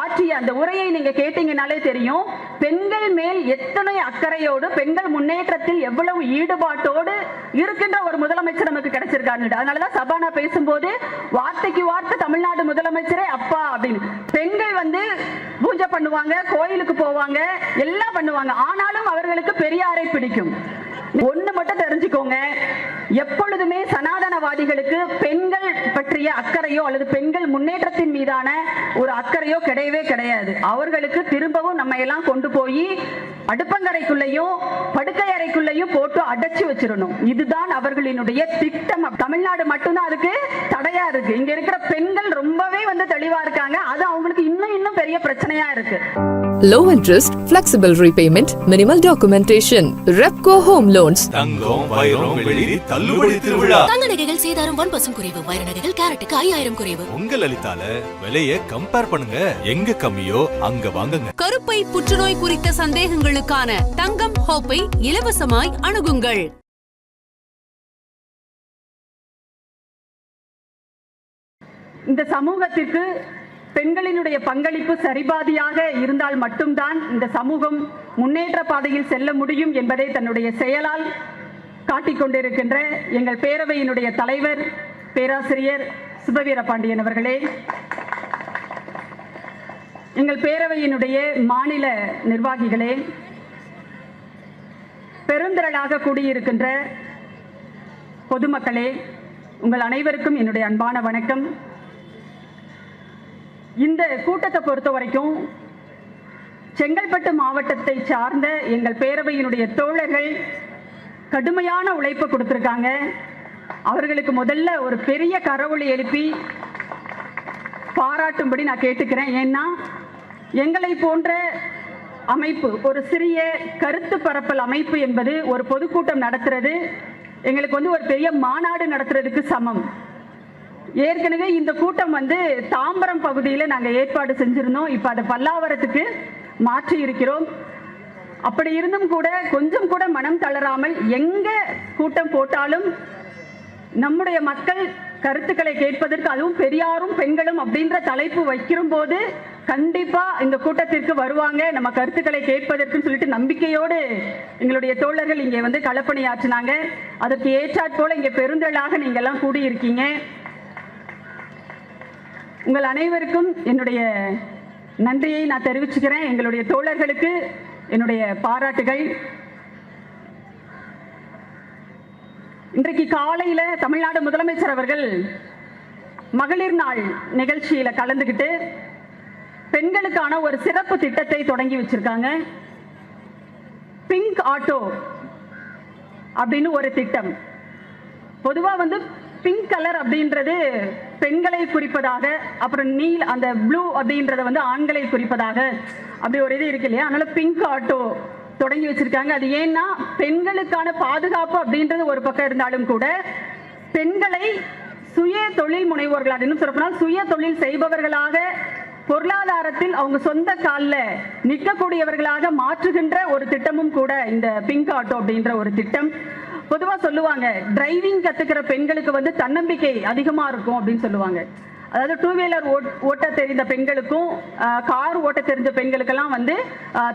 ஆற்றிய அந்த உரையை நீங்க கேட்டீங்கனாலே தெரியும். பெண்கள் மேல் எத்தனை அக்கறையோடு பெண்கள் முன்னேற்றத்தில் எவ்வளவு ஈடுபாட்டோடு இருக்கின்ற ஒரு முதலமைச்சர் நமக்கு கிடைச்சிருக்காரு அதனாலதான் சபானா பேசும்போது வார்த்தைக்கு வார்த்தை தமிழ்நாடு முதலமைச்சரே அப்பா அப்படின்னு. பெண்கள் வந்து பூஜை பண்ணுவாங்க கோயிலுக்கு போவாங்க எல்லாம் பண்ணுவாங்க. ஆனாலும் அவர்களுக்கு பெரியாரை பிடிக்கும். ஒண்ணு மட்டும் தெரிஞ்சுக்கோங்க. எப்பொழுதுமே சனாதனவாதிகளுக்கு பெண்கள் பற்றிய அக்கறையோ அல்லது பெண்கள் முன்னேற்றத்தின் மீதான ஒரு அக்கறையோ கிடையவே கிடையாது. அவர்களுக்கு திரும்பவும் நம்ம எல்லாம் கொண்டு போய் அடுப்பங்கரைக்குள்ளேயும் படுக்கை அறைக்குள்ளேயும் போட்டு அடைச்சு வச்சிடணும். இதுதான் அவர்களினுடைய திட்டம். தமிழ்நாடு மட்டும்தான் அதுக்கு தடையா இருக்கு. இங்க இருக்கிற பெண்கள் ரொம்பவே வந்து தெளிவா இருக்காங்க. அது அவங்களுக்கு இன்னும் இன்னும் பெரிய பிரச்சனையா இருக்கு. Low interest flexible repayment minimal documentation Repco home Home Loans. தங்கம் வைரம் வெள்ளி தள்ளுபடி திருவிழா. தங்க நகைகள் சேதாரம் ஒன் பர்சன்ட் குறைவு. வைர நகைகள் கேரட்டுக்கு ஐயாயிரம் குறைவு. உங்க லலிதால விலைய கம்பேர் பண்ணுங்க. எங்க கம்மியோ அங்க வாங்குங்க. கருப்பை புற்றுநோய் குறித்த சந்தேகங்களுக்கான தங்கம் ஹோப்பை இலவசமாய் அணுகுங்கள். இந்த சமூகத்திற்கு பெண்களினுடைய பங்களிப்பு சரிபாதியாக இருந்தால் மட்டும்தான் இந்த சமூகம் முன்னேற்ற பாதையில் செல்ல முடியும் என்பதை தன்னுடைய செயலால் காட்டிக்கொண்டிருக்கின்ற எங்கள் பேரவையினுடைய தலைவர் பேராசிரியர் சுபவீர பாண்டியன் அவர்களே. எங்கள் பேரவையினுடைய மாநில நிர்வாகிகளே பெருந்திரளாக கூடியிருக்கின்ற பொதுமக்களே உங்கள் அனைவருக்கும் என்னுடைய அன்பான வணக்கம். இந்த கூட்டத்தை பொறுத்த வரைக்கும் செங்கல்பட்டு மாவட்டத்தை சார்ந்த எங்கள் பேரவையினுடைய தோழர்கள் கடுமையான உழைப்பு கொடுத்துருக்காங்க. அவர்களுக்கு முதல்ல ஒரு பெரிய கரவொளி எழுப்பி பாராட்டும்படி நான் கேட்டுக்கிறேன். ஏன்னா எங்களை போன்ற அமைப்பு ஒரு சிறிய கருத்து பரப்பல் அமைப்பு என்பது ஒரு பொதுக்கூட்டம் நடத்துறது எங்களுக்கு வந்து ஒரு பெரிய மாநாடு நடத்துறதுக்கு சமம். ஏற்கனவே இந்த கூட்டம் வந்து தாம்பரம் பகுதியில் நாங்கள் ஏற்பாடு செஞ்சுருந்தோம். இப்போ அதை பல்லாவரத்துக்கு மாற்றி இருக்கிறோம். அப்படி இருந்தும் கூட கொஞ்சம் கூட மனம் தளராமல் எங்க கூட்டம் போட்டாலும் நம்முடைய மக்கள் கருத்துக்களை கேட்பதற்கு அதுவும் பெரியாரும் பெண்களும் அப்படின்ற தலைப்பு வைக்கிற போது கண்டிப்பா இந்த கூட்டத்திற்கு வருவாங்க. நம்ம கருத்துக்களை கேட்பதற்குன்னு சொல்லிட்டு நம்பிக்கையோடு எங்களுடைய தோழர்கள் இங்கே வந்து களப்பணியாற்றினாங்க. அதற்கு ஏற்றாற் போல இங்கே பெருந்தளாக நீங்கள்லாம் கூடியிருக்கீங்க. உங்கள் அனைவருக்கும் என்னுடைய நன்றியை நான் தெரிவிச்சுக்கிறேன். எங்களுடைய தோழர்களுக்கு என்னுடைய பாராட்டுகள். இன்றைக்கு காலையில தமிழ்நாடு முதலமைச்சர் அவர்கள் மகளிர் நாள் நிகழ்ச்சியில கலந்துக்கிட்டு பெண்களுக்கான ஒரு சிறப்பு திட்டத்தை தொடங்கி வச்சிருக்காங்க. பிங்க் ஆட்டோ அப்படின்னு ஒரு திட்டம். பொதுவா வந்து பிங்க் கலர் அப்படின்றது பெண்களை குறிப்பதாக அப்புறம் நீல் அந்த ப்ளூ அப்படின்றத வந்து ஆண்களை குறிப்பதாக அப்படி ஒரு இது இருக்கு இல்லையா? அதனால பிங்க் ஆட்டோ தொடங்கி வச்சிருக்காங்க. அது ஏன்னா பெண்களுக்கான பாதுகாப்பு அப்படின்றது ஒரு பக்கம் இருந்தாலும் கூட பெண்களை சுய தொழில் முனைவோர்களாக இன்னும் சொல்லப்போனால் சுய தொழில் செய்பவர்களாக பொருளாதாரத்தில் அவங்க சொந்த காலில் நிற்கக்கூடியவர்களாக மாற்றுகின்ற ஒரு திட்டமும் கூட இந்த பிங்க் ஆட்டோ அப்படின்ற ஒரு திட்டம். பொதுவா சொல்லுவாங்க டிரைவிங் கத்துக்கிற பெண்களுக்கு வந்து தன்னம்பிக்கை அதிகமா இருக்கும் அப்படின்னு சொல்லுவாங்க. அதாவது டூ வீலர் ஓட்ட தெரிந்த பெண்களுக்கும் கார் ஓட்ட தெரிஞ்ச பெண்களுக்கெல்லாம் வந்து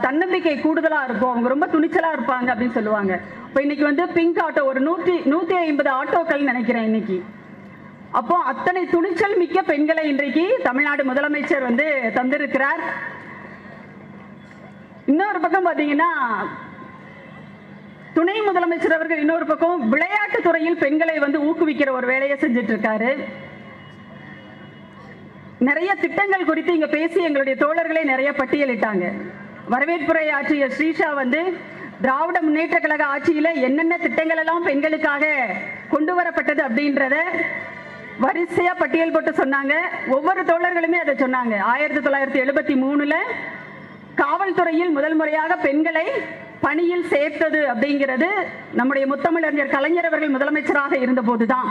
தன்னம்பிக்கை கூடுதலா இருக்கும். அவங்க ரொம்ப துணிச்சலா இருப்பாங்க அப்படின்னு சொல்லுவாங்க. இப்போ இன்னைக்கு வந்து பிங்க் ஆட்டோ ஒரு நூற்றி நூத்தி ஐம்பது ஆட்டோக்கள் நினைக்கிறேன் இன்னைக்கு. அப்போ அத்தனை துணிச்சல் மிக்க பெண்களை இன்றைக்கு தமிழ்நாடு முதலமைச்சர் வந்து தந்திருக்கிறார். இன்னொரு பக்கம் பார்த்தீங்கன்னா துணை முதலமைச்சர் அவர்கள் இன்னொரு பக்கம் விளையாட்டு துறையில் பெண்களை வந்து ஊக்குவிக்கிற ஒரு வேலையை செஞ்சுட்டு இருக்காரு நிறைய திட்டங்கள் குறித்து இங்க பேசி எங்களுடைய தோழர்களை நிறைய பட்டியலிட்டாங்க. வரவேற்புரை ஆற்றிய ஸ்ரீஷா வந்து திராவிட முன்னேற்ற கழக ஆட்சியில என்னென்ன திட்டங்கள் எல்லாம் பெண்களுக்காக கொண்டு வரப்பட்டது அப்படின்றத வரிசையா பட்டியல் போட்டு சொன்னாங்க. ஒவ்வொரு தோழர்களுமே அதை சொன்னாங்க. ஆயிரத்தி தொள்ளாயிரத்தி எழுபத்தி மூணுல காவல்துறையில் முதல் முறையாக பெண்களை பணியில் சேர்த்தது அப்படிங்கிறது நம்முடைய முத்தமிழறிஞர் கலைஞர் அவர்கள் முதலமைச்சராக இருந்தபோதுதான்.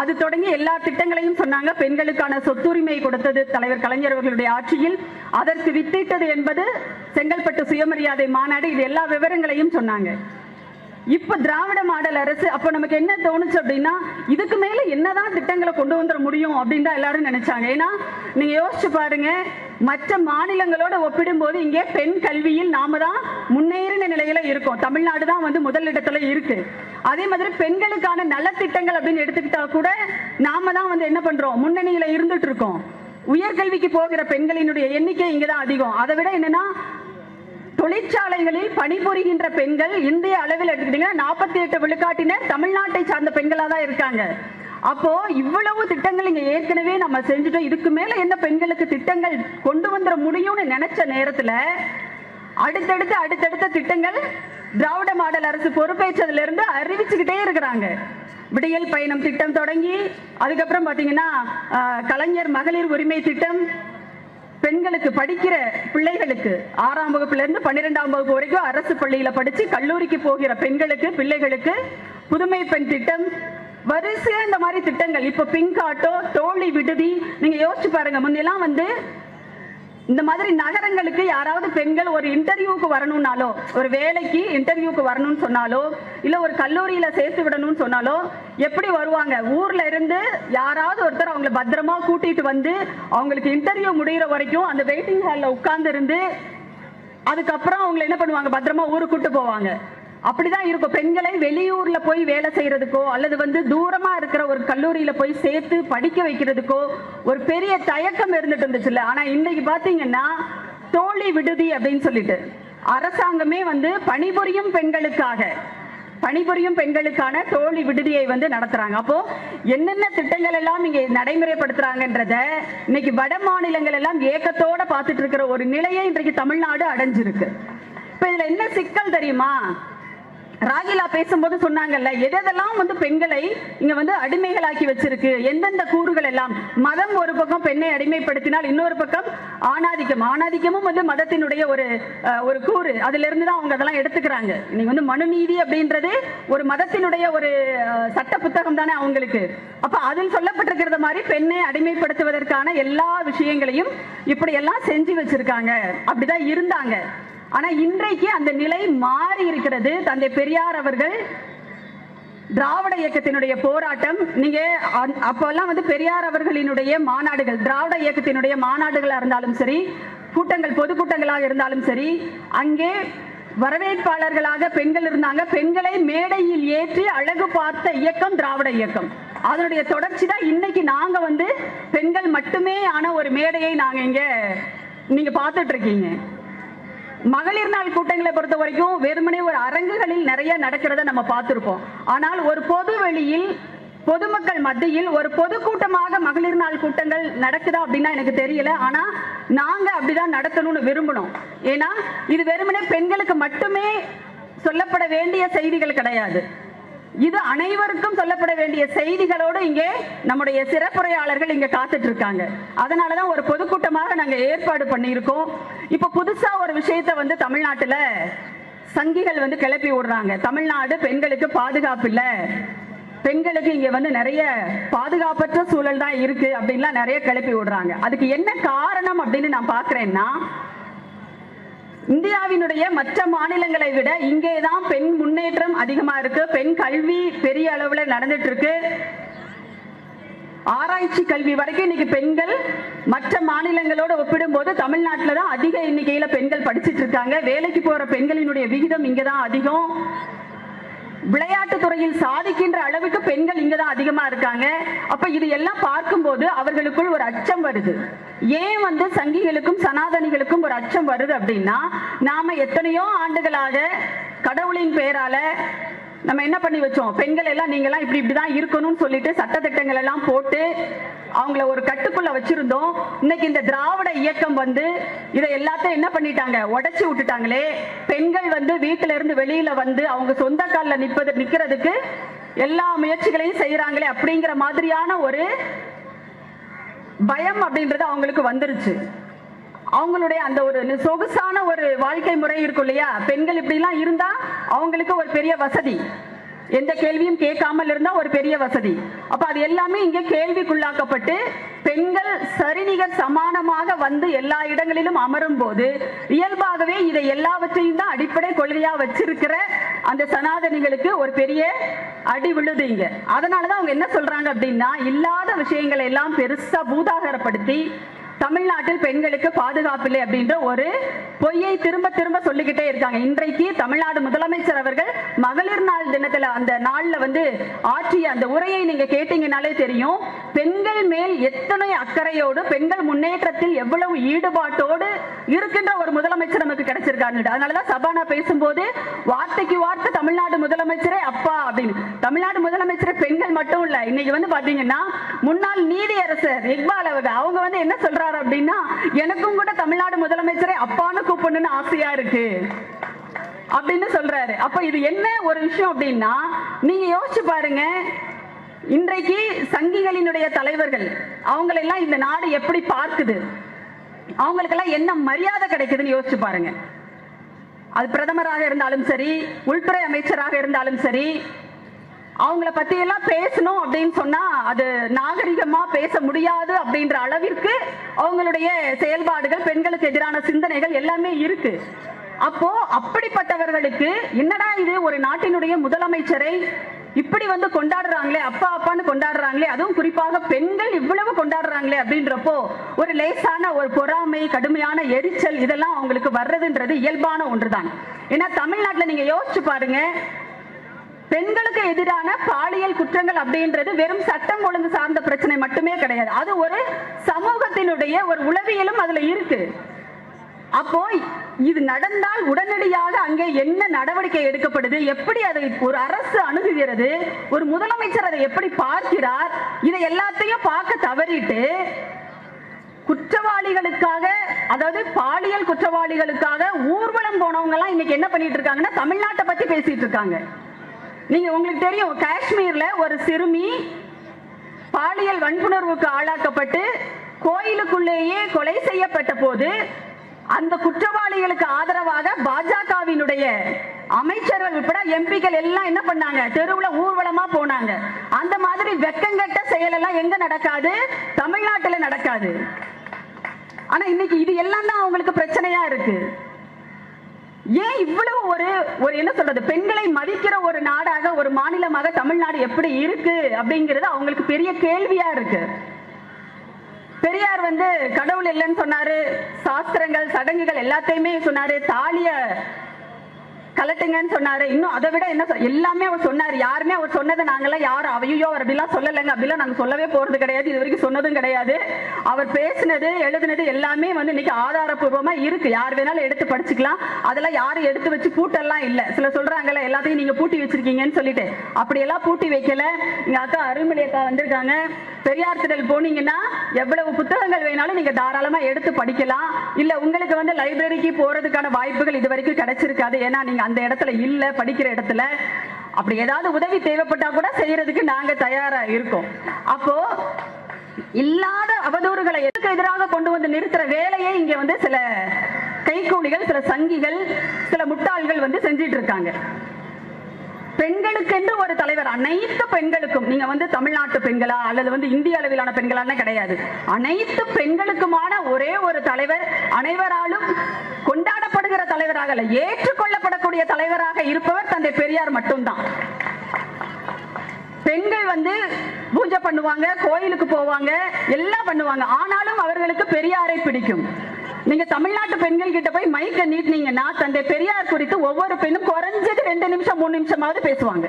அது தொடங்கி எல்லா திட்டங்களையும் சொன்னாங்க. பெண்களுக்கான சொத்துரிமை கொடுத்தது தலைவர் கலைஞர் அவர்களுடைய ஆட்சியில். அதற்கு வித்திட்டது என்பது செங்கல்பட்டு சுயமரியாதை மாநாடு. இது எல்லா விவரங்களையும் சொன்னாங்க. இப்ப திராவிட மாடல் அரசு அப்ப நமக்கு என்ன தோணுச்சு அப்படின்னா இதுக்கு மேல என்னதான் திட்டங்களை கொண்டு வந்துட முடியும் அப்படின்னு தான் எல்லாரும் நினைச்சாங்க. ஏன்னா நீங்க யோசிச்சு பாருங்க மற்ற மாநிலங்களோட ஒப்பிடும்போது இங்கே பெண் கல்வியில் நாம தான் முன்னேறின நிலையில இருக்கோம். தமிழ்நாடு தான் வந்து முதலிடத்துல இருக்கு. அதே மாதிரி பெண்களுக்கான நலத்திட்டங்கள் அப்படின்னு எடுத்துக்கிட்டா கூட நாம தான் வந்து என்ன பண்றோம்? முன்னணியில இருந்துட்டு இருக்கோம். உயர்கல்விக்கு போகிற பெண்களினுடைய எண்ணிக்கை இங்கதான் அதிகம். அதை விட என்னன்னா தொழிற்சாலைகளில் பணிபுரிகின்ற பெண்கள் இந்திய அளவில் எடுத்துக்கிட்டீங்கன்னா நாற்பத்தி எட்டு விழுக்காட்டினர் தமிழ்நாட்டை சார்ந்த பெண்களா தான் இருக்காங்க. அப்போ இவ்வளவு திட்டங்கள் இங்க ஏற்கனவே நம்ம செஞ்சுட்டோம். இதுக்கு மேல என்ன பெண்களுக்கு திட்டங்கள் கொண்டு வந்துட முடியும்னு நினைச்ச நேரத்துல அடுத்தடுத்து அடுத்தடுத்த திட்டங்கள் திராவிட மாடல் அரசு பொறுப்பேற்றதுல இருந்து அறிவிச்சுக்கிட்டே இருக்கிறாங்க. விடியல் பயணம் திட்டம் தொடங்கி அதுக்கப்புறம் பாத்தீங்கன்னா கலைஞர் மகளிர் உரிமை திட்டம் பெண்களுக்கு படிக்கிற பிள்ளைகளுக்கு ஆறாம் வகுப்புல இருந்து பன்னிரெண்டாம் வகுப்பு வரைக்கும் அரசு பள்ளியில படிச்சு கல்லூரிக்கு போகிற பெண்களுக்கு பிள்ளைகளுக்கு புதுமை பெண் திட்டம் வரிசையா இந்த மாதிரி திட்டங்கள். இப்ப பிங்காட்டோ தோழி விடுதி நீங்க யோசிச்சு பாருங்க. முன்னெல்லாம் வந்து இந்த மாதிரி நகரங்களுக்கு யாராவது பெண்கள் ஒரு இன்டர்வியூக்கு வரணும்னாலோ ஒரு வேலைக்கு இன்டர்வியூக்கு வரணும்னு சொன்னாலோ இல்ல ஒரு கல்லூரியில சேர்த்து விடணும்னு சொன்னாலோ எப்படி வருவாங்க? ஊர்ல இருந்து யாராவது ஒருத்தர் அவங்கள பத்திரமா கூட்டிட்டு வந்து அவங்களுக்கு இன்டர்வியூ முடியிற வரைக்கும் அந்த வெயிட்டிங் ஹால்ல உட்கார்ந்து இருந்து அதுக்கப்புறம் அவங்களை என்ன பண்ணுவாங்க? பத்திரமா ஊருக்கு கூட்டு போவாங்க. அப்படிதான் இருக்கும். பெண்களை வெளியூர்ல போய் வேலை செய்யறதுக்கோ அல்லது வந்து தூரமா இருக்கிற ஒரு கல்லூரியில போய் சேர்த்து படிக்க வைக்கிறதுக்கோ ஒரு பெரிய தயக்கம் இருந்துட்டு இருந்துச்சுல்ல. ஆனா இன்னைக்கு பாத்தீங்கன்னா தோழி விடுதி அப்படின்னு சொல்லிட்டு அரசாங்கமே வந்து பணிபுரியும் பெண்களுக்காக பணிபுரியும் பெண்களுக்கான தோழி விடுதியை வந்து நடத்துறாங்க. அப்போ என்னென்ன திட்டங்கள் எல்லாம் இங்க நடைமுறைப்படுத்துறாங்கன்றத இன்னைக்கு வட மாநிலங்கள் எல்லாம் ஏக்கத்தோட பார்த்துட்டு இருக்கிற ஒரு நிலையை இன்றைக்கு தமிழ்நாடு அடைஞ்சிருக்கு. இப்ப இதுல என்ன சிக்கல் தெரியுமா? ராகிலா பேசும்போது சொன்னாங்கல்ல எதெல்லாம் வந்து பெண்களை இங்க வந்து அடிமைகளாக்கி வச்சிருக்கு? எந்தெந்த கூறுகள் எல்லாம்? மதம் ஒரு பக்கம் பெண்ணை அடிமைப்படுத்தினால் இன்னொரு பக்கம் ஆணாதிக்கம். ஆணாதிக்கமும் வந்து மதத்தினுடைய ஒரு ஒரு கூறு. அதுல இருந்து தான் அவங்க அதெல்லாம் எடுத்துக்கிறாங்க. இன்னைக்கு வந்து மனுநீதி அப்படின்றது ஒரு மதத்தினுடைய ஒரு சட்ட புத்தகம் தானே அவங்களுக்கு. அப்ப அதில் சொல்லப்பட்டிருக்கிறது மாதிரி பெண்ணை அடிமைப்படுத்துவதற்கான எல்லா விஷயங்களையும் இப்படி எல்லாம் செஞ்சு வச்சிருக்காங்க. அப்படிதான் இருந்தாங்க. ஆனா இன்றைக்கு அந்த நிலை மாறி இருக்கிறது. தந்தை பெரியார் அவர்கள் திராவிட இயக்கத்தினுடைய போராட்டம். நீங்க அந்- அப்பெல்லாம் வந்து பெரியார் அவர்களினுடைய மாநாடுகள் திராவிட இயக்கத்தினுடைய மாநாடுகளா இருந்தாலும் சரி கூட்டங்கள் பொதுக்கூட்டங்களாக இருந்தாலும் சரி அங்கே வரவேற்பாளர்களாக பெண்கள் இருந்தாங்க. பெண்களை மேடையில் ஏற்றி அழகு பார்த்த இயக்கம் திராவிட இயக்கம். அதனுடைய தொடர்ச்சி தான் இன்னைக்கு நாங்க வந்து பெண்கள் மட்டுமே ஆன ஒரு மேடையை நாங்க இங்க நீங்க பார்த்துட்டு இருக்கீங்க. மகளிர் நாள் கூட்டங்களை பொறுத்த வரைக்கும் வெறுமனே ஒரு அரங்குகளில் நிறைய நடக்கிறத நம்ம பார்த்துருப்போம். ஆனால் ஒரு பொது வெளியில் பொதுமக்கள் மத்தியில் ஒரு பொதுக்கூட்டமாக மகளிர் நாள் கூட்டங்கள் நடக்குதா அப்படின்னா எனக்கு தெரியல. ஆனா நாங்க அப்படிதான் நடத்தணும்னு விரும்பணும் ஏன்னா இது வெறுமனே பெண்களுக்கு மட்டுமே சொல்லப்பட வேண்டிய செய்திகள் கிடையாது. இது அனைவருக்கும் சொல்லப்பட வேண்டிய செய்திகளோடு இங்கே நம்முடைய சிறப்புரையாளர்கள் இங்க காத்துட்டு இருக்காங்க அதனாலதான் ஒரு பொதுக்கூட்டமாக நாங்க ஏற்பாடு பண்ணியிருக்கோம். இப்ப புதுசா ஒரு விஷயத்த வந்து தமிழ்நாட்டுல சங்கிகள் வந்து கிளப்பி விடுறாங்க. தமிழ்நாடு பெண்களுக்கு பாதுகாப்பு இல்ல. பெண்களுக்கு இங்க வந்து நிறைய பாதுகாப்பற்ற சூழல் தான் இருக்கு அப்படின்லாம் நிறைய கிளப்பி விடுறாங்க. அதுக்கு என்ன காரணம் அப்படின்னு நான் பாக்குறேன்னா இந்தியாவினுடைய மற்ற மாநிலங்களை விட இங்கே தான் பெண் முன்னேற்றம் அதிகமா இருக்கு. பெண் கல்வி பெரிய அளவுல நடந்துட்டு இருக்கு ஆராய்ச்சி கல்வி வரைக்கும் இன்னைக்கு பெண்கள் மற்ற மாநிலங்களோடு ஒப்பிடும்போது தமிழ்நாட்டில் தான் அதிக எண்ணிக்கையில் பெண்கள் படிச்சிட்டு இருக்காங்க. வேலைக்கு போற பெண்களினுடைய விகிதம் இங்கே தான் அதிகம். விளையாட்டு துறையில் சாதிக்கின்ற அளவுக்கு பெண்கள் இங்க தான் அதிகமா இருக்காங்க. அப்ப இது எல்லாம் பார்க்கும்போது அவர்களுக்குள் ஒரு அச்சம் வருது. ஏன் வந்து சங்கிகளுக்கும் சனாதனிகளுக்கும் ஒரு அச்சம் வருது அப்படின்னா நாம எத்தனையோ ஆண்டுகளாக கடவுளின் பெயரால நம்ம என்ன பண்ணி வச்சோம்? பெண்கள் எல்லாம் நீங்க எல்லாம் இப்படி இப்படிதான் இருக்கணும்னு சொல்லிட்டு சட்டத்திட்டங்கள் எல்லாம் போட்டு அவங்கள ஒரு கட்டுக்குள்ள வச்சிருந்தோம். இன்னைக்கு இந்த திராவிட இயக்கம் வந்து இதை எல்லாத்தையும் என்ன பண்ணிட்டாங்க? உடைச்சு விட்டுட்டாங்களே. பெண்கள் வந்து வீட்டுல இருந்து வெளியில வந்து அவங்க சொந்த கால்ல நிற்பது நிக்கிறதுக்கு எல்லா முயற்சிகளையும் செய்யறாங்களே அப்படிங்கிற மாதிரியான ஒரு பயம் அப்படின்றது அவங்களுக்கு வந்துருச்சு. அவங்களுடைய அந்த ஒரு சொகுசான ஒரு வாழ்க்கை முறை இருக்கும் இல்லையா? பெண்கள் இப்படிலாம் இருந்தா அவங்களுக்கு ஒரு பெரிய வசதி. எந்த கேள்வியும் கேட்காமல் இருந்தா ஒரு பெரிய வசதி. அப்ப அது எல்லாமே இங்கே கேள்விக்குள்ளாக்கப்பட்டு பெண்கள் சரிநிகர் சமானமாக வந்து எல்லா இடங்களிலும் அமரும் போது இயல்பாகவே இதை எல்லாவற்றையும் தான் அடிப்படை கொள்கையா வச்சிருக்கிற அந்த சனாதனிகளுக்கு ஒரு பெரிய அடி விழுது இங்க. அதனாலதான் அவங்க என்ன சொல்றாங்க அப்படின்னா இல்லாத விஷயங்களை எல்லாம் பெருசா பூதாகரப்படுத்தி தமிழ்நாட்டில் பெண்களுக்கு பாதுகாப்பில்லை அப்படின்ற ஒரு பொய்யை திரும்ப திரும்ப சொல்லிக்கிட்டே இருக்காங்க. இன்றைக்கு தமிழ்நாடு முதலமைச்சர் அவர்கள் மகளிர் நாள் தினத்துல அந்த நாள்ல வந்து ஆற்றிய அந்த உரையை நீங்க கேட்டீங்கனாலே தெரியும். பெண்கள் மேல் எத்தனை அக்கறையோடு பெண்கள் முன்னேற்றத்தில் எவ்வளவு ஈடுபாட்டோடு இருக்கின்ற ஒரு முதலமைச்சர் நமக்கு கிடைச்சிருக்காரு அதனாலதான் சபானா பேசும்போது வார்த்தைக்கு வார்த்தை தமிழ்நாடு முதலமைச்சரே அப்பா அப்படின்னு. தமிழ்நாடு முதலமைச்சர் மட்டும் இல்ல. இன்னைக்கு வந்து பாத்தீங்கன்னா முன்னாள் நீதியரசர் இக்பால் அவர்கள் அவங்க வந்து என்ன சொல்றாரு அப்படின்னா எனக்கும் கூட தமிழ்நாடு முதலமைச்சரை அப்பான்னு கூப்பிடணும்னு ஆசையா இருக்கு. அப்படின்னு சொல்றாரு. அப்ப இது என்ன ஒரு விஷயம் அப்படின்னா நீங்க யோசிச்சு பாருங்க. இன்றைக்கு சங்கிகளினுடைய தலைவர்கள் அவங்களெல்லாம் இந்த நாடு எப்படி பார்க்குது? அவங்களுக்கெல்லாம் என்ன மரியாதை கிடைக்குதுன்னு யோசிச்சு பாருங்க. அது பிரதமராக இருந்தாலும் சரி உள்துறை அமைச்சராக இருந்தாலும் சரி அவங்கள பத்தி எல்லாம் பேசணும் அப்படின்னு சொன்னா அது நாகரிகமா பேச முடியாது அப்படின்ற அளவிற்கு அவங்களுடைய செயல்பாடுகள் பெண்களுக்கு எதிரான சிந்தனைகள் எல்லாமே இருக்கு. அப்போ அப்படிப்பட்டவர்களுக்கு என்னடா இது ஒரு நாட்டினுடைய முதலமைச்சரை இப்படி வந்து கொண்டாடுறாங்களே அப்பா அப்பான்னு கொண்டாடுறாங்களே அதுவும் குறிப்பாக பெண்கள் இவ்வளவு கொண்டாடுறாங்களே அப்படின்றப்போ ஒரு லேசான ஒரு பொறாமை கடுமையான எரிச்சல் இதெல்லாம் அவங்களுக்கு வர்றதுன்றது இயல்பான ஒன்றுதான். ஏன்னா தமிழ்நாட்டில் நீங்க யோசிச்சு பாருங்க பெண்களுக்கு எதிரான பாலியல் குற்றங்கள் அப்படின்றது வெறும் சட்டம் ஒழுங்கு சார்ந்த பிரச்சனை மட்டுமே கிடையாது. அது ஒரு சமூகத்தினுடைய ஒரு உளவியலும் அதுல இருக்கு. அப்போ இது நடந்தால் உடனடியாக அங்கே என்ன நடவடிக்கை எடுக்கப்படுது? எப்படி அதை ஒரு அரசு அணுகுகிறது? ஒரு முதலமைச்சர் அதை எப்படி பார்க்கிறார்? இதை எல்லாத்தையும் பார்க்க தவறிட்டு குற்றவாளிகளுக்காக அதாவது பாலியல் குற்றவாளிகளுக்காக ஊர்வலம் போனவங்க எல்லாம் இன்னைக்கு என்ன பண்ணிட்டு இருக்காங்கன்னா தமிழ்நாட்டை பத்தி பேசிட்டு இருக்காங்க. நீங்க உங்களுக்கு தெரியும் காஷ்மீர்ல ஒரு சிறுமி பாலியல் வன்புணர்வுக்கு ஆளாக்கப்பட்டு கோயிலுக்குள்ளேயே கொலை செய்யப்பட்ட போது அந்த குற்றவாளிகளுக்கு ஆதரவாக பாஜகவினுடைய அமைச்சர்கள் உட்பட எம்பிக்கள் எல்லாம் என்ன பண்ணாங்க? தெருவுல ஊர்வலமா போனாங்க. அந்த மாதிரி வெக்கங்கட்ட செயல் எல்லாம் எங்க நடக்காது? தமிழ்நாட்டுல நடக்காது. ஆனா இன்னைக்கு இது எல்லாம் தான் அவங்களுக்கு பிரச்சனையா இருக்கு. ஏன் இவ்வளவு ஒரு ஒரு என்ன சொல்றது பெண்களை மதிக்கிற ஒரு நாடாக ஒரு மாநிலமாக தமிழ்நாடு எப்படி இருக்கு அப்படிங்கிறது அவங்களுக்கு பெரிய கேள்வியா இருக்கு. பெரியார் வந்து கடவுள் இல்லைன்னு சொன்னாரு சாஸ்திரங்கள் சடங்குகள் எல்லாத்தையுமே சொன்னாரு தாலிய கலட்டுங்கன்னு சொன்னாரு. இன்னும் அதை விட என்ன எல்லாமே அவர் சொன்னாரு. யாருமே அவர் சொன்னதை நாங்கெல்லாம் யாரும் அவையோ அவர் அப்படிலாம் சொல்லலைங்க. அப்படிலாம் நாங்க சொல்லவே போறது கிடையாது. இது வரைக்கும் சொன்னதும் கிடையாது. அவர் பேசினது எழுதினது எல்லாமே வந்து இன்னைக்கு ஆதாரப்பூர்வமா இருக்கு. யார் வேணாலும் எடுத்து படிச்சுக்கலாம். அதெல்லாம் யாரும் எடுத்து வச்சு பூட்டெல்லாம் இல்லை. சில சொல்றாங்கல்ல எல்லாத்தையும் நீங்க பூட்டி வச்சிருக்கீங்கன்னு சொல்லிட்டு. அப்படியெல்லாம் பூட்டி வைக்கல. எங்க அக்கா அருள்மொழி அக்கா வந்திருக்காங்க. பெரியார் திடல் போனீங்கன்னா எவ்வளவு புத்தகங்கள் வேணாலும் நீங்க தாராளமா எடுத்து படிக்கலாம். இல்ல உங்களுக்கு வந்து லைப்ரரிக்கு போறதுக்கான வாய்ப்புகள் இது வரைக்கும் கிடைச்சிருக்காது. ஏன்னா நீங்க அந்த இடத்துல இல்ல படிக்கிற இடத்துல அப்படி ஏதாவது உதவி தேவைப்பட்டா கூட செய்யறதுக்கு நாங்க தயாரா இருக்கோம். அப்போ இல்லாத அவதூறுகளை எதுக்கு எதிராக கொண்டு வந்து நிறுத்துற வேலையை இங்க வந்து சில கைகூலிகள் சில சங்கிகள் சில முட்டாள்கள் வந்து செஞ்சிட்டு இருக்காங்க. பெண்களுக்கென்று ஒரு தலைவர் அனைத்து பெண்களுக்கும் நீங்க வந்து தமிழ்நாட்டு பெண்களா அல்லது வந்து இந்திய அளவிலான பெண்களான கிடையாது. அனைத்து பெண்களுக்குமான ஒரே ஒரு தலைவர் அனைவராலும் கொண்டாடப்படுகிற தலைவராக ஏற்றுக்கொள்ளப்படக்கூடிய தலைவராக இருப்பவர் தந்தை பெரியார் மட்டும்தான். பெண்கள் வந்து பூஜை பண்ணுவாங்க கோயிலுக்கு போவாங்க எல்லாம் பண்ணுவாங்க. ஆனாலும் அவர்களுக்கு பெரியாரை பிடிக்கும். நீங்க தமிழ்நாட்டு பெண்கள் கிட்ட போய் மைக்க நீட்டினீங்கன்னா தந்தை பெரியார் குறித்து ஒவ்வொரு பெண்ணும் குறைஞ்சது ரெண்டு நிமிஷம் மூணு நிமிஷமாவது பேசுவாங்க.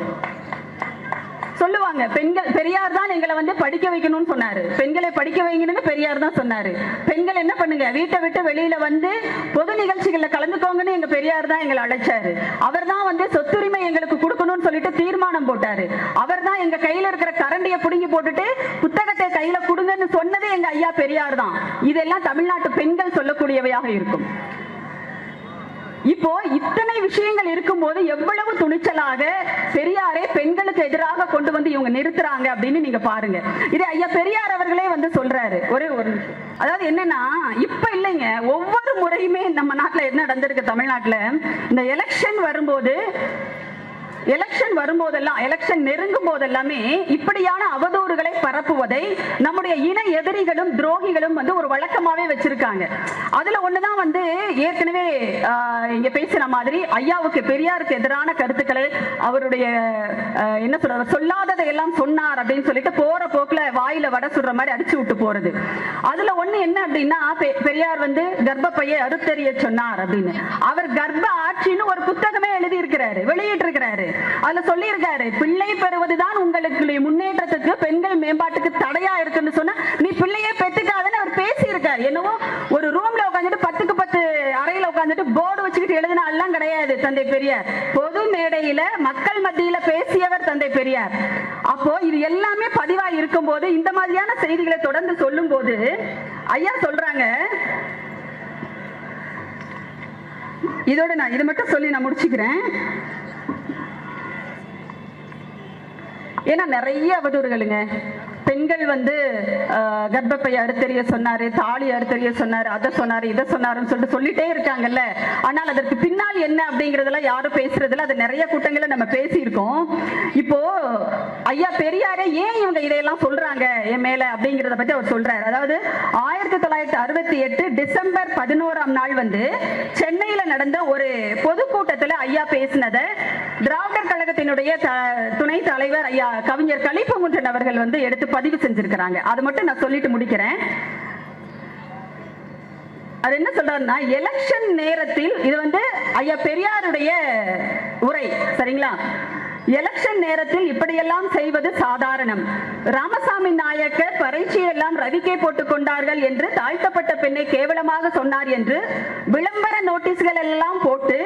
சொல்லுவாங்க. பெண்கள் பெரியார் தான் எங்களை வந்து படிக்க வைக்கணும்னு சொன்னாரு. பெண்களை படிக்க வைங்கன்னு பெரியார் தான் சொன்னாரு. பெண்கள் என்ன பண்ணுங்க? வீட்டை விட்டு வெளியில வந்து பொது நிகழ்ச்சிகள்ல கலந்துக்கோங்கன்னு எங்க பெரியார் தான் எங்களை அழைச்சாரு. அவர் தான் வந்து சொத்துரிமை எங்களுக்கு கொடுக்கணும்னு சொல்லிட்டு தீர்மானம் போட்டாரு. அவர் தான் எங்க கையில இருக்கிற கரண்டியை புடுங்கி போட்டுட்டு புத்தகத்தை கையில கொடுங்கன்னு சொன்னதே எங்க ஐயா பெரியார் தான். இதெல்லாம் தமிழ்நாட்டு பெண்கள் சொல்லக்கூடியவையாக இருக்கும். இப்போ இத்தனை விஷயங்கள் இருக்கும்போது எவ்வளவு துணிச்சலாக பெரியாரை பெண்களுக்கு எதிராக கொண்டு வந்து இவங்க நிறுத்துறாங்க அப்படின்னு நீங்க பாருங்க. இது ஐயா பெரியார் அவர்களே வந்து சொல்றாரு. ஒரே ஒரு அதாவது என்னன்னா இப்ப இல்லைங்க. ஒவ்வொரு முறையுமே நம்ம நாட்டுல என்ன நடந்திருக்கு தமிழ்நாட்டுல? இந்த எலெக்ஷன் வரும்போது எலெக்ஷன் வரும்போதெல்லாம் எலெக்ஷன் நெருங்கும் போதெல்லாமே இப்படியான அவதூறுகளை பரப்புவதை நம்முடைய இன எதிரிகளும் துரோகிகளும் வந்து ஒரு வழக்கமாவே வச்சிருக்காங்க. அதுல ஒண்ணுதான் வந்து ஏற்கனவே இங்க பேசுற மாதிரி ஐயாவுக்கு பெரியாருக்கு எதிரான கருத்துக்களை அவருடைய என்ன சொல்ற சொல்லாததை எல்லாம் சொன்னார் அப்படின்னு சொல்லிட்டு போற போக்குல வாயில சுடுற மாதிரி அடிச்சு விட்டு போறது. அதுல ஒண்ணு என்ன அப்படின்னா பெரியார் வந்து கர்ப்பப்பையை அறுத்தறிய சொன்னார் அப்படின்னு. அவர் கர்ப்ப ஆட்சின்னு ஒரு புத்தகமே எழுதி இருக்கிறாரு வெளியிட்டு இருக்கிறாரு அதுல சொல்லி இருக்காரு பிள்ளை பெறுவதுதான் உங்களுக்கு முன்னேற்றத்துக்கு பெண்கள் மேம்பாட்டுக்கு தடையா இருக்குன்னு சொன்னா நீ பிள்ளையே பெத்துக்காதன்னு அவர் பேசி இருக்காரு என்னவோ ஒரு ரூம்ல உட்காந்துட்டு பத்துக்கு பத்து அறையில உட்காந்துட்டு போர்டு வச்சுக்கிட்டு எழுதின எல்லாம் கிடையாது தந்தை பெரியார். பொது மேடையில மக்கள் மத்தியில பேசியவர் தந்தை பெரியார். அப்போ இது எல்லாமே பதிவா இருக்கும்போது இந்த மாதிரியான செய்திகளை தொடர்ந்து சொல்லும் போது ஐயா சொல்றாங்க இதோட நான் இதை மட்டும் சொல்லி நான் முடிச்சுக்கிறேன். ஏன்னா நிறைய அவதூறுகளுங்க. பெண்கள் வந்து கர்ப்பப்பை அறுத்தறிய சொன்னாரு தாலி அறுத்தறிய சொன்னாரு அதை சொன்னாரு இதை சொன்னாருன்னு சொல்லிட்டு சொல்லிட்டே இருக்காங்கல்ல. ஆனால் அதற்கு பின்னால் என்ன அப்படிங்கறதெல்லாம் யாரும் பேசுறதுல அது நிறைய கூட்டங்களை நம்ம பேசியிருக்கோம். இப்போ ஐயா பெரியாரே ஏன் இவங்க இதையெல்லாம் சொல்றாங்க என் மேல அப்படிங்கறத பத்தி அவர் சொல்றாரு. அதாவது ஆயிரத்தி தொள்ளாயிரத்தி அறுபத்தி எட்டு டிசம்பர் பதினோராம் நாள் வந்து சென்னையில நடந்த ஒரு பொதுக்கூட்டத்துல ஐயா பேசினதை திராவிடர் கழகத்தினுடைய துணை தலைவர் ஐயா கவிஞர் கலிப்பமுன்றன் அவர்கள் வந்து எடுத்து பதிவு செஞ்சிருக்கிறாங்க. அதை மட்டும் நான் சொல்லிட்டு முடிக்கிறேன். அது என்ன சொல்றாருன்னா எலெக்ஷன் நேரத்தில் இது வந்து ஐயா பெரியாருடைய உரை சரிங்களா? எலெக்ஷன் நேரத்தில் இப்படியெல்லாம் செய்வது சாதாரணம். ராமசாமி நாயக்கர் பரீட்சையெல்லாம் ரவிக்கே போட்டுக் கொண்டார்கள் என்று தாழ்த்தப்பட்ட பெண்ணை கேவலமாக சொன்னார் என்று விளம்பர நோட்டீஸ்கள் எல்லாம் போட்டு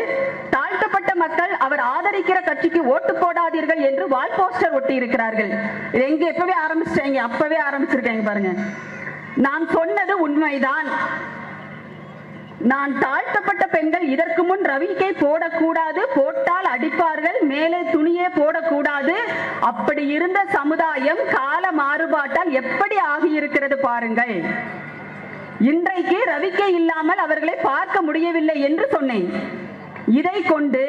தாழ்த்தப்பட்ட மக்கள் அவர் ஆதரிக்கிற கட்சிக்கு ஓட்டு போடாதீர்கள் என்று வால் போஸ்டர் ஒட்டி இருக்கிறார்கள் இது எங்க எப்பவே ஆரம்பிச்சிட்டாங்க அப்பவே ஆரம்பிச்சிருக்காங்க பாருங்க. நான் சொன்னது உண்மைதான். நான் தாழ்த்தப்பட்ட பெண்கள் இதற்கு முன் ரவிக்கை போடக்கூடாது போட்டால் அடிப்பார்கள் மேலே துணியே போடக்கூடாது. அப்படி இருந்த சமுதாயம் கால மாறுபாட்டால் எப்படி ஆகியிருக்கிறது பாருங்கள். இன்றைக்கு ரவிக்கை இல்லாமல் அவர்களை பார்க்க முடியவில்லை என்று சொன்னேன். இதை கொண்டு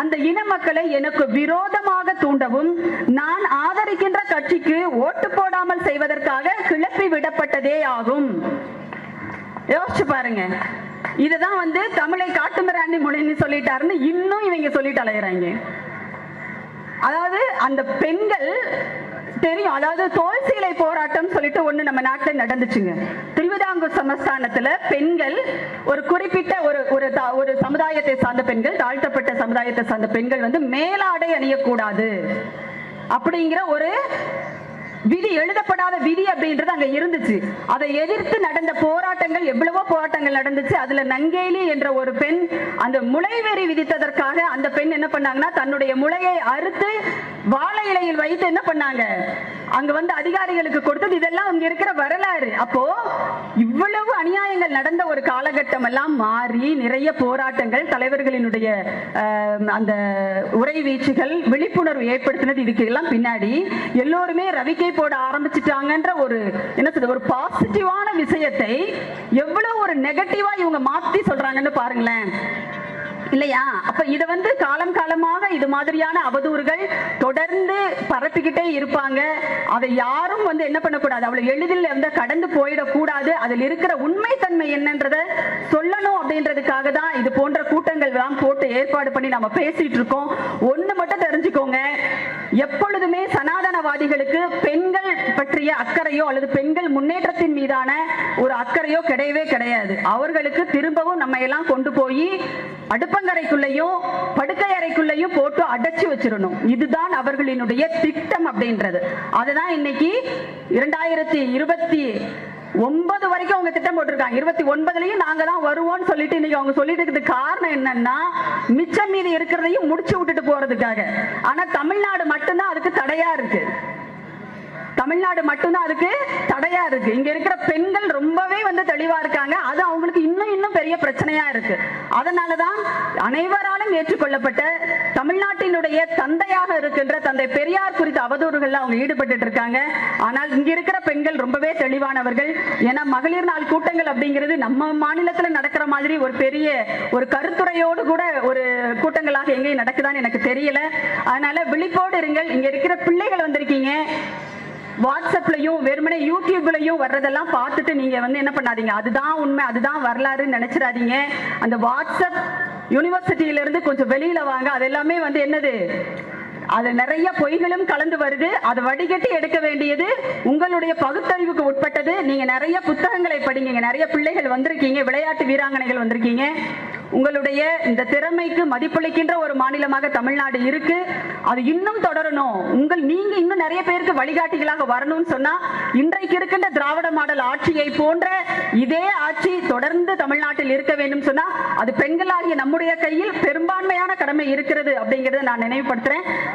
அந்த இன மக்களை எனக்கு விரோதமாக தூண்டவும் நான் ஆதரிக்கின்ற கட்சிக்கு ஓட்டு போடாமல் செய்வதற்காக கிளப்பி விடப்பட்டதே ஆகும். யோசிச்சு பாருங்க. இதுதான் வந்து தமிழை காட்டுமிராண்டி மொழின்னு சொல்லிட்டாருன்னு இன்னும் இவங்க சொல்லிட்டு அலையிறாங்க. அதாவது அந்த பெண்கள் தெரியும். அதாவது தோல் சீலை போராட்டம் சொல்லிட்டு ஒண்ணு நம்ம நாட்டில் நடந்துச்சுங்க. திருவிதாங்கூர் சமஸ்தானத்துல பெண்கள் ஒரு குறிப்பிட்ட ஒரு ஒரு தா- ஒரு சமுதாயத்தை சார்ந்த பெண்கள் தாழ்த்தப்பட்ட சமுதாயத்தை சார்ந்த பெண்கள் வந்து மேலாடை அணியக்கூடாது. அப்படிங்கிற ஒரு விதி எழுதப்படாத விதி அப்படின்றது அங்க இருந்துச்சு. அதை எதிர்த்து நடந்த போராட்டங்கள் எவ்வளவோ போராட்டங்கள் நடந்துச்சு. அதுல நங்கேலி என்ற ஒரு பெண் அந்த முளைவெறி விதித்ததற்காக அந்த பெண் என்ன பண்ணாங்கன்னா தன்னுடைய முளையை அறுத்து வாழை இலையில் வைத்து என்ன பண்ணாங்க? அங்க வந்து அதிகாரிகளுக்கு கொடுத்தது இதெல்லாம் அங்க இருக்கிற வரலாறு. அப்போ இவ்வளவு அநியாயங்கள் நடந்த ஒரு காலகட்டம் எல்லாம் மாறி நிறைய போராட்டங்கள் தலைவர்களினுடைய ஆஹ், அந்த உரை வீச்சுகள் விழிப்புணர்வு ஏற்படுத்தினது இதுக்கு எல்லாம் பின்னாடி எல்லோருமே ரவிக்கை போட ஆரம்பிச்சிட்டாங்கன்ற ஒரு என்ன சொல்றது ஒரு பாசிட்டிவான விஷயத்தை எவ்வளவு ஒரு நெகட்டிவா இவங்க மாத்தி சொல்றாங்கன்னு பாருங்களேன். இல்லையா? அப்ப இத வந்து காலம் காலமாக இது மாதிரியான அவதூறுகள் தொடர்ந்து பரப்பிக்கிட்டே இருப்பாங்க. அதை யாரும் வந்து என்ன பண்ணக்கூடாது? அவ்வளவு எளிதில் வந்து கடந்து போயிடக்கூடாது. அதில் இருக்கிற உண்மைத்தன்மை என்னன்றத சொல்லணும் அப்படின்றதுக்காக தான் இது போன்ற கூட்டங்கள் எல்லாம் போட்டு ஏற்பாடு பண்ணி நம்ம பேசிட்டு இருக்கோம். ஒண்ணு மட்டும் தெரிஞ்சுக்கோங்க. எப்பொழுதுமே சனாதனவாதிகளுக்கு பெண்கள் பற்றிய அக்கறையோ அல்லது பெண்கள் முன்னேற்றத்தின் மீதான ஒரு அக்கறையோ கிடையவே கிடையாது. அவர்களுக்கு திரும்பவும் நம்ம எல்லாம் கொண்டு போய் அடுப்பு அடுப்பங்கரைக்குள்ளேயும் படுக்கை அறைக்குள்ளேயும் போட்டு அடைச்சு வச்சிடணும். இதுதான் அவர்களினுடைய திட்டம் அப்படின்றது. அதுதான் இன்னைக்கு இரண்டாயிரத்தி இருபத்தி ஒன்பது வரைக்கும் அவங்க திட்டம் போட்டிருக்காங்க. இருபத்தி ஒன்பதுலயும் நாங்க தான் வருவோம்னு சொல்லிட்டு இன்னைக்கு அவங்க சொல்லிட்டு இருக்கிறது காரணம் என்னன்னா மிச்சம் மீது இருக்கிறதையும் முடிச்சு விட்டுட்டு போறதுக்காக. ஆனா தமிழ்நாடு மட்டும்தான் அதுக்கு தடையா இருக்கு. தமிழ்நாடு மட்டும்தான் அதுக்கு தடையா இருக்கு. இங்க இருக்கிற பெண்கள் ரொம்பவே வந்து தெளிவா இருக்காங்க. அது அவங்களுக்கு இன்னும் இன்னும் பெரிய பிரச்சனையா இருக்கு. அதனாலதான் அனைவராலும் ஏற்றுக்கொள்ளப்பட்ட தமிழ்நாட்டினுடைய தந்தையாக இருக்கின்ற தந்தை பெரியார் குறித்த அவதூறுகள்ல அவங்க ஈடுபட்டு இருக்காங்க. ஆனால் இங்க இருக்கிற பெண்கள் ரொம்பவே தெளிவானவர்கள். ஏன்னா மகளிர் நாள் கூட்டங்கள் அப்படிங்கிறது நம்ம மாநிலத்துல நடக்கிற மாதிரி ஒரு பெரிய ஒரு கருத்துரையோடு கூட ஒரு கூட்டங்களாக எங்கேயும் நடக்குதான்னு எனக்கு தெரியல. அதனால விழிப்போடு இருங்கள். இங்க இருக்கிற பிள்ளைகள் வந்திருக்கீங்க. வாட்ஸ்அப்லையும் வெறுமனே யூடியூப்லையும் வர்றதெல்லாம் பார்த்துட்டு நீங்க வந்து என்ன பண்ணாதீங்க. அதுதான் உண்மை அதுதான் வரலாறுன்னு நினைச்சிடாதீங்க. அந்த வாட்ஸ்அப் யூனிவர்சிட்டியில இருந்து கொஞ்சம் வெளியில வாங்க. அது எல்லாமே வந்து என்னது? அது நிறைய பொய்களும் கலந்து வருது. அதை வடிகட்டி எடுக்க வேண்டியது உங்களுடைய பகுத்தறிவுக்கு உட்பட்டது. நீங்க நிறைய புத்தகங்களை படிங்க. நிறைய பிள்ளைகள் வந்திருக்கீங்க. விளையாட்டு வீராங்கனைகள் வந்திருக்கீங்க. உங்களுடைய இந்த திறமைக்கு மதிப்பளிக்கின்ற ஒரு மாநிலமாக தமிழ்நாடு இருக்கு. அது இன்னும் தொடரணும். உங்கள் நீங்க இன்னும் நிறைய பேருக்கு வழிகாட்டிகளாக வரணும்னு சொன்னா இன்றைக்கு இருக்கின்ற திராவிட மாடல் ஆட்சியை போன்ற இதே ஆட்சி தொடர்ந்து தமிழ்நாட்டில் இருக்க வேண்டும் சொன்னா அது பெண்களாகிய நம்முடைய கையில் பெரும்பான்மையான கடமை இருக்கிறது அப்படிங்கறத நான் நினைவுபடுத்துறேன்.